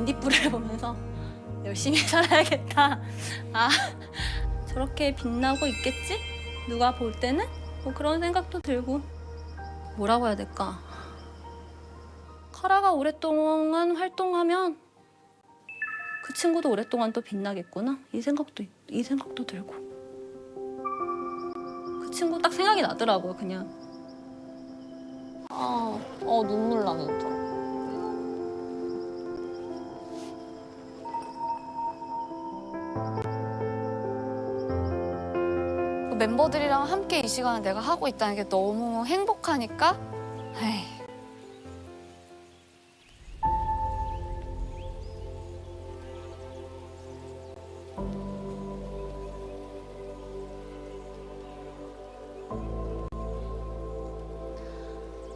반딧불을 보면서 열심히 살아야겠다. 아 저렇게 빛나고 있겠지? 누가 볼 때는 뭐 그런 생각도 들고 뭐라고 해야 될까? 카라가 오랫동안 활동하면 그 친구도 오랫동안 또 빛나겠구나 이 생각도 이 생각도 들고 그 친구 딱 생각이 나더라고요 그냥 아, 어 눈물 나네 또. 멤버들이랑 함께 이 시간을 내가 하고 있다는 게 너무 행복하니까 에이,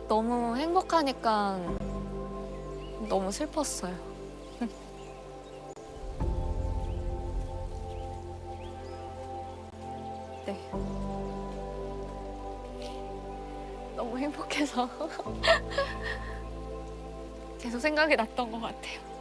너무 행복하니까 너무 슬펐어요. 네. 너무 행복해서 계속 생각이 났던 것 같아요.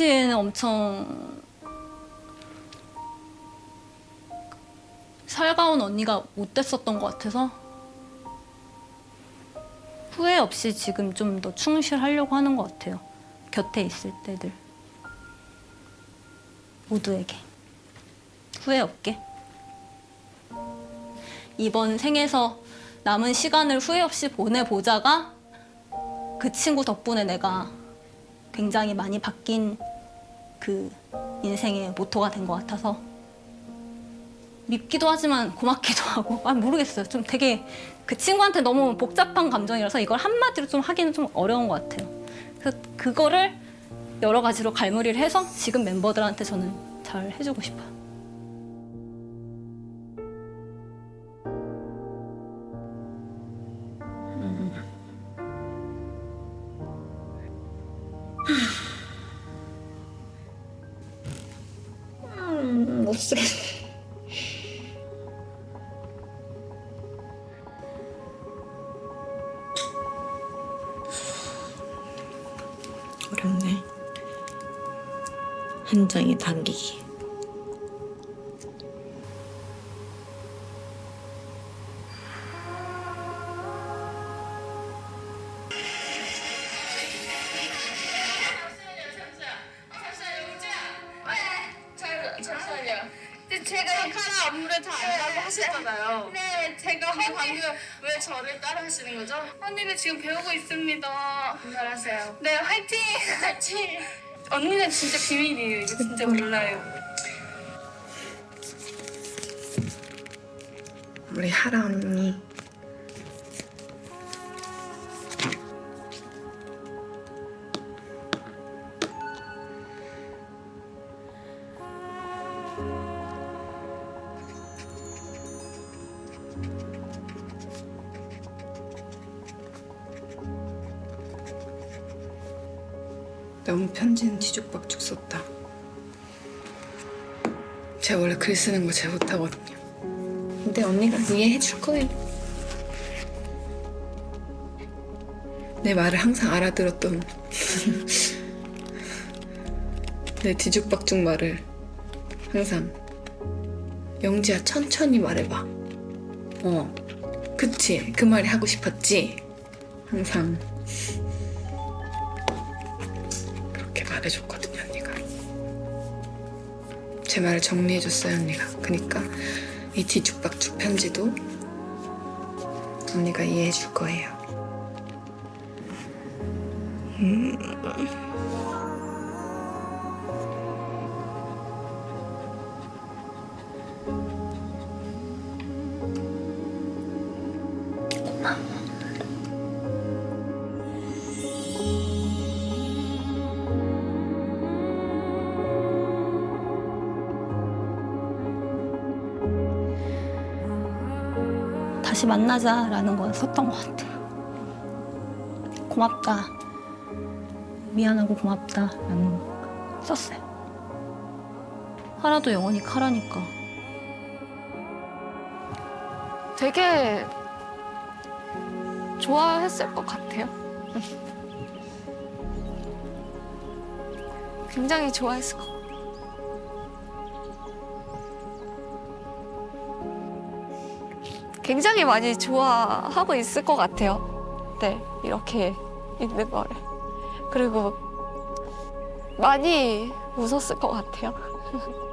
사실은 엄청 살가운 언니가 못 됐었던 것 같아서 후회 없이 지금 좀 더 충실하려고 하는 것 같아요. 곁에 있을 때들. 모두에게. 후회 없게. 이번 생에서 남은 시간을 후회 없이 보내보자가 그 친구 덕분에 내가 굉장히 많이 바뀐 그 인생의 모토가 된 것 같아서 밉기도 하지만 고맙기도 하고. 아 모르겠어요. 좀 되게 그 친구한테 너무 복잡한 감정이라서 이걸 한마디로 좀 하기는 좀 어려운 것 같아요. 그래서 그거를 여러 가지로 갈무리를 해서 지금 멤버들한테 저는 잘 해주고 싶어요. 못 쓰겠네. 어렵네. 한 장에 당기기. 제가 카라 업무를 다 안다고 하셨잖아요. 네, 제가 근데 방금 왜 저를 따라 하시는 거죠? 언니는 지금 배우고 있습니다. 잘하세요. 네, 화이팅! 화이팅! 언니는 진짜 비밀이에요. 이거 진짜 몰라요. 우리 하라 언니. 너무 편지는 뒤죽박죽 썼다. 제가 원래 글 쓰는 거 잘 못하거든요. 근데 언니가 이해해 줄 거예요. 내 말을 항상 알아들었던 내 뒤죽박죽 말을 항상 영지야 천천히 말해봐. 어, 그치 그 말이 하고 싶었지. 항상 그렇게 말해줬거든요 언니가. 제 말을 정리해줬어요 언니가. 그니까 이 뒤죽박죽 편지도 언니가 이해해줄 거예요. 다시 만나자라는 건 썼던 것 같아요. 고맙다. 미안하고 고맙다 라는 빠졌어요. 하나도 영원히 카라니까. 되게 좋아했을 것 같아요. 굉장히 좋아했을 것 같아요. 굉장히 많이 좋아하고 있을 것 같아요. 네, 이렇게 있는 거를. 그리고 많이 웃었을 것 같아요.